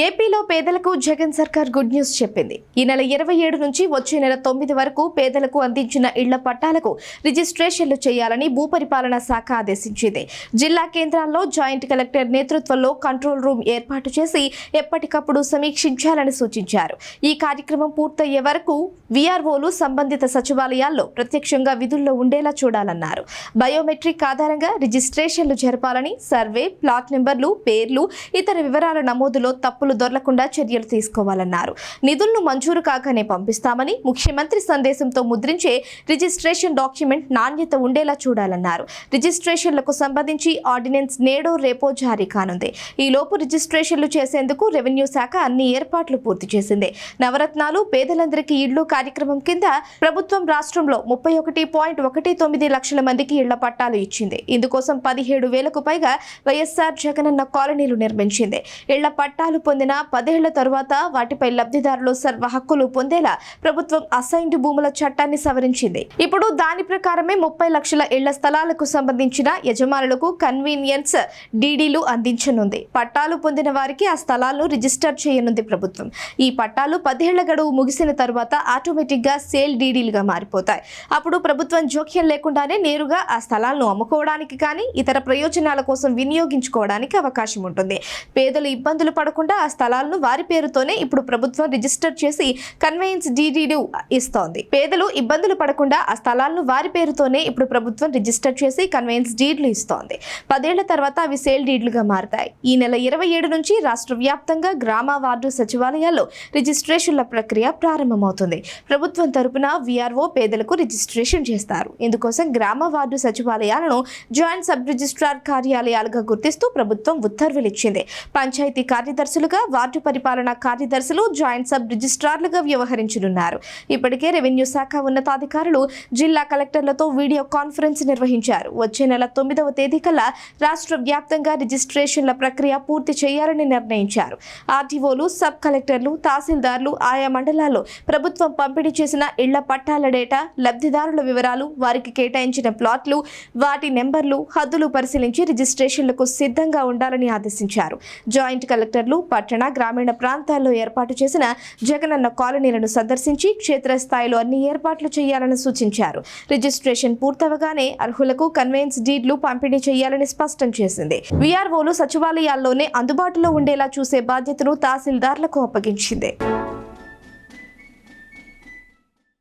ఏపీలో పేదలకు జగన్ సర్కార్ గుడ్ న్యూస్ చెప్పింది. ఈ నెల ఇరవై ఏడు నుంచి వచ్చే నెల తొమ్మిది వరకు పేదలకు అందించిన ఇళ్ళ పట్టాలకు రిజిస్ట్రేషన్లు చేయాలని భూపరిపాలన శాఖ ఆదేశించింది. జిల్లా కేంద్రాల్లో జాయింట్ కలెక్టర్ నేతృత్వంలో కంట్రోల్ రూమ్ ఏర్పాటు చేసి ఎప్పటికప్పుడు సమీక్షించాలని సూచించారు. ఈ కార్యక్రమం పూర్తయ్యే వరకు వీఆర్ఓలు సంబంధిత సచివాలయాల్లో ప్రత్యక్షంగా విధుల్లో ఉండేలా చూడాలన్నారు. బయోమెట్రిక్ ఆధారంగా రిజిస్ట్రేషన్లు జరపాలని సర్వే ప్లాట్ నెంబర్లు పేర్లు ఇతర వివరాల నమోదులో అప్పులు దొరలకుండా చర్యలు తీసుకోవాలన్నారు. నిధులను మంజూరు కాగానే పంపిస్తామని ముఖ్యమంత్రి సందేశంతో ముద్రించే రిజిస్ట్రేషన్ డాక్యుమెంట్ నాణ్యత ఉండేలా చూడాలన్నారు. రిజిస్ట్రేషన్లకు సంబంధించి ఆర్డినెన్స్ నేడో రేపో జారీ కానుంది. ఈ లోపు రిజిస్ట్రేషన్లు చేసేందుకు రెవెన్యూ శాఖ అన్ని ఏర్పాట్లు పూర్తి చేసింది. నవరత్నాలు పేదలందరికీ ఇళ్ళు కార్యక్రమం కింద ప్రభుత్వం రాష్ట్రంలో ముప్పై ఒకటి పాయింట్ ఒకటి తొమ్మిది లక్షల మందికి ఇళ్ళ పట్టాలు ఇచ్చింది. ఇందుకోసం పదిహేడు వేలకు పైగా వైఎస్ఆర్ జగనన్న కాలనీలు నిర్మించింది. ఇళ్ళ పట్టాలు పొందిన పదేళ్ళ తరువాత వాటిపై లబ్ధిదారులు సర్వ హక్కులు పొందేలా ప్రభుత్వం అసైన్డ్ భూముల చట్టాన్ని సవరించింది. ఇప్పుడు దాని ప్రకారమే ముప్పై లక్షల ఇళ్ళ స్థలాలకు సంబంధించిన యజమానులకు కన్వీనియన్స్ డీడీలు అందించనుంది. పట్టాలు పొందిన వారికి ఆ స్థలాలను రిజిస్టర్ చేయనుంది ప్రభుత్వం. ఈ పట్టాలు పదేళ్ళ గడువు ముగిసిన తరువాత ఆటోమేటిక్గా సేల్ డీడీలుగా మారిపోతాయి. అప్పుడు ప్రభుత్వం జోక్యం లేకుండానే నేరుగా ఆ స్థలాలను అమ్ముకోవడానికి కానీ ఇతర ప్రయోజనాల కోసం వినియోగించుకోవడానికి అవకాశం ఉంటుంది. పేదలు ఇబ్బందులు పడకుండా ఆ స్థలాలను వారి పేరుతోనే ఇప్పుడు ప్రభుత్వం రిజిస్టర్ చేసి కన్వెయన్స్ డీడీలు ఇస్తోంది. పేదలు ఇబ్బందులు పడకుండా ఆ స్థలాలను వారి పేరుతోనే ఇప్పుడు ప్రభుత్వం రిజిస్టర్ చేసి కన్వెయన్స్ డీడ్లు ఇస్తోంది. పదేళ్ళ తర్వాత అవి సేల్ డీడ్లుగా మారతాయి. ఈ నెల ఇరవై ఏడు నుంచి రాష్ట్ర వ్యాప్తంగా గ్రామ వార్డు సచివాలయాల్లో రిజిస్ట్రేషన్ల ప్రక్రియ ప్రారంభమవుతుంది. ప్రభుత్వం తరపున వీఆర్ఓ పేదలకు రిజిస్ట్రేషన్ చేస్తారు. ఇందుకోసం గ్రామ వార్డు సచివాలయాలను జాయింట్ సబ్ రిజిస్ట్రార్ కార్యాలయాలుగా గుర్తిస్తూ ప్రభుత్వం ఉత్తర్వులు ఇచ్చింది పంచాయతీ కార్యదర్శులుగా వార్డు పరిపాలన కార్యదర్శులు జాయింట్ సబ్ రిజిస్ట్రార్లుగా వ్యవహరించనున్నారు. ఇప్పటికే రెవెన్యూ శాఖ ఉన్నతాధికారులు జిల్లా కలెక్టర్లతో వీడియో కాన్ఫరెన్స్ నిర్వహించారు. వచ్చే నెల తొమ్మిదవ తేదీ కల్లా రాష్ట్ర వ్యాప్తంగా రిజిస్ట్రేషన్ల ప్రక్రియ పూర్తి చేయాలని నిర్ణయించారు. ఆర్టీఓలు సబ్ కలెక్టర్లు తహసీల్దార్లు ఆయా మండలాల్లో ప్రభుత్వం పంపిణీ చేసిన ఇళ్ళ పట్టాల డేటా లబ్ధిదారుల వివరాలు వారికి కేటాయించిన ప్లాట్లు వాటి నెంబర్లు హద్దులు పరిశీలించి రిజిస్ట్రేషన్లకు సిద్ధంగా ఉండాలని ఆదేశించారు. జాయింట్ కలెక్టర్లు పట్టణ గ్రామీణ ప్రాంతాల్లో ఏర్పాటు చేసిన జగనన్న కాలనీలను సందర్శించి క్షేత్రస్థాయిలో అన్ని ఏర్పాట్లు చేయాలని సూచించారు. రిజిస్ట్రేషన్ పూర్తవగానే అర్హులకు కన్వెన్స్ డీడ్లు పంపిణీ చేయాలని స్పష్టం చేసింది. వీఆర్ఓలు సచివాలయాల్లోనే అందుబాటులో ఉండేలా చూసే బాధ్యతను తహసీల్దార్లకు అప్పగించింది.